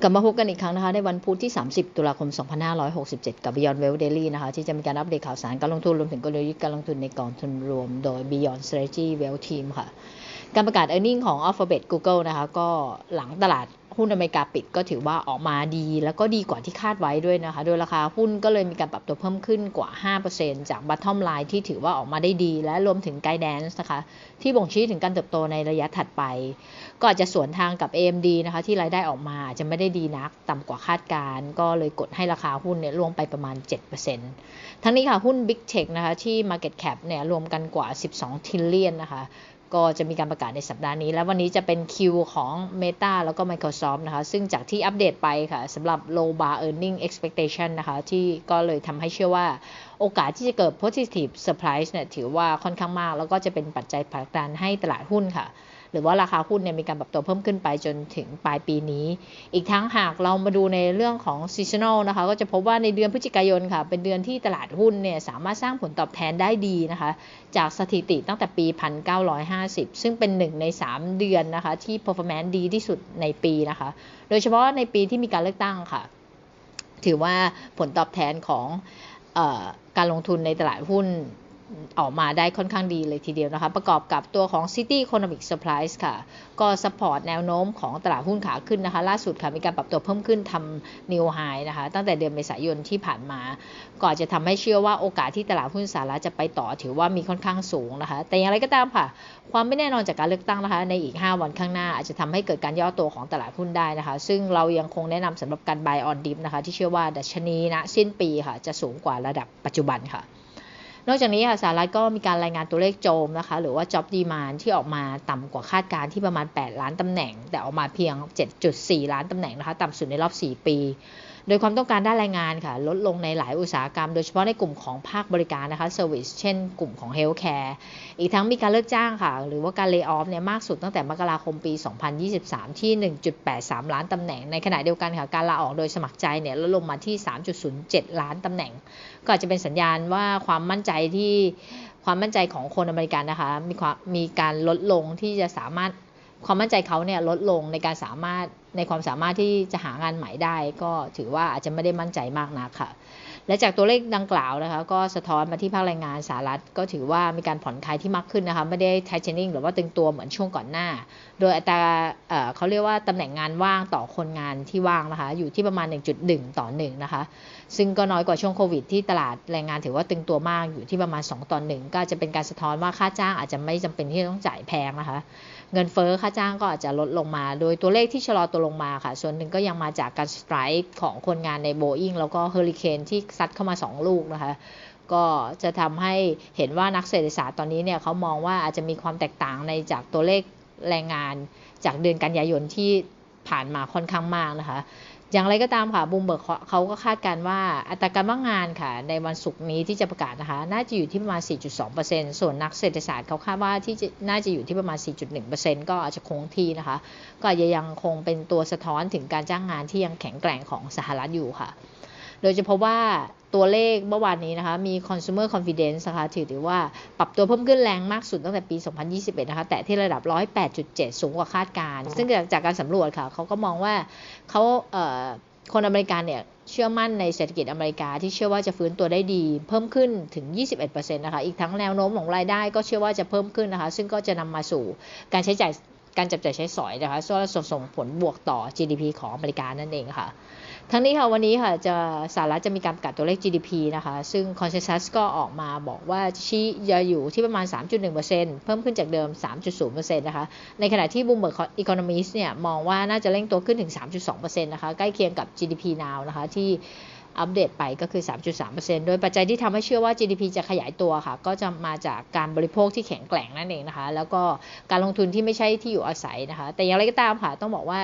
กลับมาพบกันอีกครั้งนะคะ ในวันพุธที่ 30 ตุลาคม 2567 กับ Beyond Wealth Daily นะคะ ที่จะมีการอัปเดตข่าวสารการลงทุนรวมถึงกลยุทธ์การลงทุนในกองทุนรวม โดย Beyond Strategy Well Team ค่ะ การประกาศ e a r n i n g ของ Alphabet Google นะคะ ก็หลังตลาด หุ้นอเมริกาปิดก็ถือว่าออกมาดี แล้วก็ดีกว่าที่คาดไว้ด้วยนะคะ โดยราคาหุ้นก็เลยมีการปรับตัวเพิ่มขึ้นกว่า 5%จาก bottom line ที่ถือว่าออกมาได้ดี และรวมถึง guidance นะคะ ที่บ่งชี้ถึงการเติบโตในระยะถัดไป ก็อาจจะสวนทางกับ AMD นะคะ ที่รายได้ออกมาอาจจะไม่ได้ดีนัก ต่ำกว่าคาดการ ก็เลยกดให้ราคาหุ้นเนี่ยลงไปประมาณ 7%ทั้งนี้ค่ะหุ้น Big Tech นะคะที่ Market Cap เนี่ยรวมกันกว่า 12 trillion นะคะ ก็จะมีการประกาศในสัปดาห์นี้ และวันนี้จะเป็นคิวของ Meta แล้วก็ Microsoft นะคะ ซึ่งจากที่อัปเดตไปค่ะสำหรับ low bar earning expectation นะคะ ที่ก็เลยทำให้เชื่อว่าโอกาสที่จะเกิด positive surprise เนี่ยถือว่าค่อนข้างมาก แล้วก็จะเป็นปัจจัยผลักดันให้ตลาดหุ้นค่ะ หรือว่าราคาหุ้นเนี่ยมีการปรับตัวเพิ่มขึ้นไปจนถึงปลายปีนี้ อีกทั้งหากเรามาดูในเรื่องของซีซันอลนะคะก็จะพบว่าในเดือนพฤศจิกายนค่ะ เป็นเดือนที่ตลาดหุ้นเนี่ยสามารถสร้างผลตอบแทนได้ดีนะคะ จากสถิติตั้งแต่ปี 1950 ซึ่งเป็นหนึ่งใน 3 เดือนนะคะ ที่ performance ดีที่สุดในปีนะคะ โดยเฉพาะในปีที่มีการเลือกตั้งค่ะ ถือว่าผลตอบแทนของการลงทุนในตลาดหุ้น ออกมาได้ค่อนข้างดีเลยทีเดียวนะคะ ประกอบกับตัวของ City Economic Supplies ค่ะ ก็สปอร์ตแนวโน้มของตลาดหุ้นขาขึ้นนะคะ ล่าสุดค่ะ มีการปรับตัวเพิ่มขึ้นทำ New High นะคะ ตั้งแต่เดือนเมษายนที่ผ่านมาก็อาจะทำให้เชื่อว่าโอกาสที่ตลาดหุ้นสหรัฐจะไปต่อถือว่ามีค่อนข้างสูงนะคะ แต่อย่างไรก็ตามค่ะ ความไม่แน่นอนจากการเลือกตั้งนะคะ ในอีก 5 วันข้างหน้า อาจจะทำให้เกิดการย่อตัวของตลาดหุ้นได้นะคะ ซึ่งเรายังคงแนะนำสำหรับการ buy on dip นะคะ ที่เชื่อว่าดัชนีณสิ้นปีค่ะ จะสูงกว่าระดับปัจจุบันค่ะ นอกจากนี้ค่ะสหรัฐก็มีการรายงานตัวเลขโจมนะคะ หรือว่า job demand ที่ออกมาต่ำกว่าคาดการที่ประมาณ 8 ล้านตำแหน่ง แต่ออกมาเพียง 7.4 ล้านตำแหน่งนะคะ ต่ำสุดในรอบ 4 ปี โดยความต้องการด้านแรงงานค่ะลดลงในหลายอุตสาหกรรม โดยเฉพาะในกลุ่มของภาคบริการนะคะเซอร์วิสเช่นกลุ่มของเฮลท์แคร์อีกทั้งมีการเลิกจ้างค่ะ หรือว่าการเลิกออฟเนี่ยมากสุดตั้งแต่มกราคมปี 2023 ที่ 1.83 ล้านตำแหน่ง ในขณะเดียวกันค่ะการลาออกโดยสมัครใจเนี่ยลดลงมาที่ 3.07 ล้านตำแหน่ง ก็อาจจะเป็นสัญญาณว่าความมั่นใจที่ความมั่นใจของคนอเมริกันนะคะมีความมีการลดลงที่จะสามารถ ความมั่นใจเขาเนี่ยลดลงในการสามารถในความสามารถที่จะหางานใหม่ได้ ก็ถือว่าอาจจะไม่ได้มั่นใจมากนักค่ะ และจากตัวเลขดังกล่าวนะคะ ก็สะท้อนมาที่ภาคแรงงานสหรัฐ ก็ถือว่ามีการผ่อนคลายที่มากขึ้นนะคะ ไม่ได้ไทเทนิ่งหรือว่าตึงตัวเหมือนช่วงก่อนหน้า โดยอัตราเขาเรียกว่าตำแหน่งงานว่างต่อคนงานที่ว่างนะคะ อยู่ที่ประมาณ 1.1 ต่อ 1 นะคะ ซึ่งก็น้อยกว่าช่วงโควิดที่ตลาดแรงงานถือว่าตึงตัวมากอยู่ที่ประมาณ 2 ต่อ 1 ก็จะเป็นการสะท้อนว่าค่าจ้างอาจจะไม่จำเป็นที่ต้องจ่ายแพงนะคะเงินเฟอ้อค่าจ้างก็อาจจะลดลงมา โดยตัวเลขที่ชะลอตัวลงมาค่ะ ส่วนหนึ่งก็ยังมาจากการสไตร์ของคนงานในโบอิงแล้วก็เฮอริเคนที่ซัดเข้ามา 2 ลูกนะคะก็จะทำให้เห็นว่านักเศรษฐศาสตร์ตอนนี้เนี่ยเขามองว่าอาจจะมีความแตกต่างในจากตัวเลขแรงงานจากเดือนกันยายนที่ผ่านมาค่อนข้างมากนะคะ อย่างไรก็ตามค่ะบูมเบิร์กเขาก็คาดการว่าอัตราการว่างงานค่ะ ในวันศุกร์นี้ที่จะประกาศนะคะ น่าจะอยู่ที่ประมาณ 4.2%ส่วนนักเศรษฐศาสตร์เขาคาดว่าที่น่าจะอยู่ที่ประมาณ 4.1%ก็อาจจะคงที่นะคะ ก็อาจจะยังคงเป็นตัวสะท้อนถึงการจ้างงานที่ยังแข็งแกร่งของสหรัฐอยู่ค่ะ โดยจะพบว่าตัวเลขเมื่อวานนี้นะคะมี consumer confidence นะคะถือว่าปรับตัวเพิ่มขึ้นแรงมากสุดตั้งแต่ปี 2021 นะคะแต่ที่ระดับ 108.7 สูงกว่าคาดการซึ่งจากการสำรวจค่ะเขาก็มองว่าเขาเคนอเมริกันเนี่ยเชื่อมั่นในเศรษฐกิจอเมริกาที่เชื่อว่าจะฟื้นตัวได้ดี เพิ่มขึ้นถึง 21%นะคะอีกทั้งแนวโน้มของรายได้ก็เชื่อว่าจะเพิ่มขึ้นนะคะ ซึ่งก็จะนำมาสู่การใช้จ่ายการจับจ่ายใช้สอยนะคะก็ส่งผลบวกต่อ GDP ของอเมริกานั่นเองค่ะ ทั้งนี้ค่ะวันนี้ค่ะจะสหรัฐจะมีการประกาศตัวเลข GDP นะคะ ซึ่ง Consensus ก็ออกมาบอกว่าชี้จะอยู่ที่ประมาณ 3.1%เพิ่มขึ้นจากเดิม 3.0%นะคะ ในขณะที่ Bloomberg Economist เนี่ยมองว่าน่าจะเร่งตัวขึ้นถึง 3.2%นะคะ ใกล้เคียงกับ GDP now นะคะที่อัปเดตไปก็คือ 3.3%โดยปัจจัยที่ทำให้เชื่อว่า GDP จะขยายตัวค่ะ ก็จะมาจากการบริโภคที่แข็งแกร่งนั่นเองนะคะ แล้วก็การลงทุนที่ไม่ใช่ที่อยู่อาศัยนะคะ แต่อย่างไรก็ตามค่ะ ต้องบอกว่า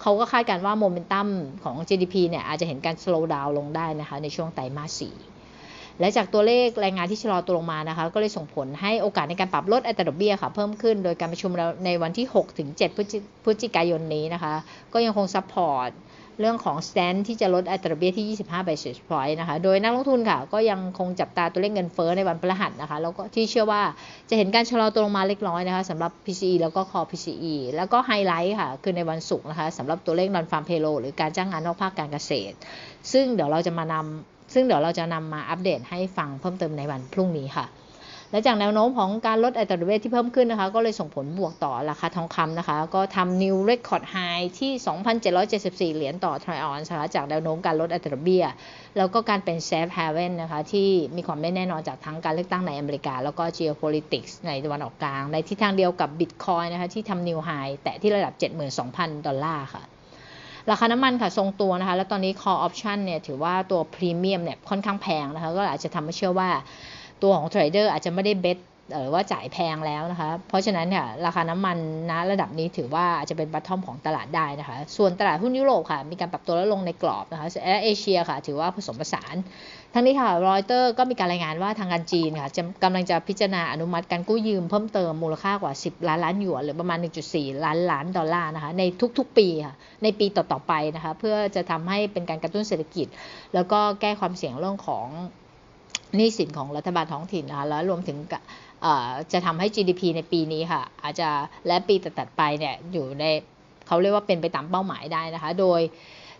เขาก็คาดการว่าโมเมนตัมของ GDP เนี่ยอาจจะเห็นการ slow down ลงได้นะคะในช่วงไตรมาส4และจากตัวเลขแรงงานที่ชะลอตัวลงมานะคะ ก็เลยส่งผลให้โอกาสในการปรับลดอัตราดอกเบี้ยค่ะ เพิ่มขึ้นโดยการประชุมในวันที่ 6 ถึง 7 พฤศจิกายนนี้นะคะ ก็ยังคงซัพพอร์ต เรื่องของ stand ที่จะลดอัตราเบี้ยที่ 25 basis point นะคะ โดยนักลงทุนค่ะ ก็ยังคงจับตาตัวเลขเงินเฟ้อในวันพฤหัสนะคะ แล้วก็ที่เชื่อว่าจะเห็นการชะลอตัวลงมาเล็กน้อยนะคะสำหรับ PCE แล้วก็ core PCE แล้วก็ไฮไลท์ค่ะ คือในวันศุกร์นะคะสำหรับตัวเลข non farm payroll หรือการจ้างงานนอกภาคการเกษตร ซึ่งเดี๋ยวเราจะมานำซึ่งเดี๋ยวเราจะนำมาอัปเดตให้ฟังเพิ่มเติมในวันพรุ่งนี้ค่ะ และจากแนวโน้มของการลดอัตราดอกเบี้ยที่เพิ่มขึ้นนะคะ ก็เลยส่งผลบวกต่อราคาทองคำนะคะ ก็ทำ new record high ที่ 2,774 เหรียญต่อทริออนนะคะจากแนวโน้มการลดอัตราดอกเบี้ย แล้วก็การเป็น safe haven นะคะที่มีความไม่แน่นอนจากทั้งการเลือกตั้งในอเมริกา แล้วก็ geopolitics ในตะวันออกกลาง ในทิศทางเดียวกับ bitcoin นะคะที่ทำ new high แตะที่ระดับ 72,000 ดอลลาร์ค่ะราคาน้ำมันค่ะทรงตัวนะคะ แล้วตอนนี้ call option เนี่ยถือว่าตัวพรีเมียมเนี่ยค่อนข้างแพงนะคะ ก็อาจจะทำให้เชื่อว่า ตัวของเทรดเดอร์อาจจะไม่ได้เบสหรือว่าจ่ายแพงแล้วนะคะ เพราะฉะนั้นเนี่ยราคาน้ำมันนะระดับนี้ถือว่าอาจจะเป็นบัตทอมของตลาดได้นะคะ ส่วนตลาดหุ้นยุโรปค่ะ มีการปรับตัวลดลงในกรอบนะคะและเอเชียค่ะ ถือว่าผสมผสาน ทั้งนี้ค่ะรอยเตอร์ก็มีการรายงานว่าทางการจีนค่ะกำลังจะพิจารณาอนุมัติการกู้ยืมเพิ่มเติมมูลค่ากว่า 10 ล้านล้านหยวนหรือประมาณ 1.4 ล้านล้านดอลลาร์นะคะในทุกๆ ปีค่ะในปีต่อๆไปนะคะเพื่อจะทำให้เป็นการกระตุ้นเศรษฐกิจ แล้วก็แก้ความเสี่ยงเรื่องของ นี้สินของรัฐบาลท้องถิ่นนะคะแล้วรวมถึงจะทำให้ GDP ในปีนี้ค่ะ อาจจะและปีตัดๆไปเนี่ยอยู่ในเขาเรียกว่าเป็นไปตามเป้าหมายได้นะคะ โดย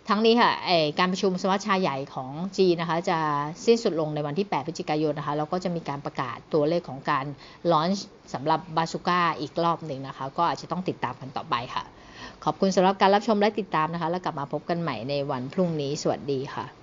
ทั้งนี้ค่ะการประชุมสมัชชาใหญ่ของจีนนะคะ จะสิ้นสุดลงในวันที่ 8 พฤศจิกายนนะคะ แล้วก็จะมีการประกาศตัวเลขของการลอนช์สำหรับบาซูก้าอีกรอบหนึ่งนะคะ ก็อาจจะต้องติดตามกันต่อไปค่ะ ขอบคุณสำหรับการรับชมและติดตามนะคะ แล้วกลับมาพบกันใหม่ในวันพรุ่งนี้ สวัสดีค่ะ